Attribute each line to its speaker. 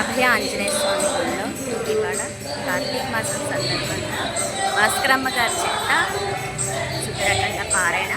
Speaker 1: అభయ ఆంజనేయ స్వామి గుడిలో ఇవాళ కార్తీక మాసం సందర్భంగా భాస్కరమ్మ గారి చేత శుభ్రకంగా పారాయణ.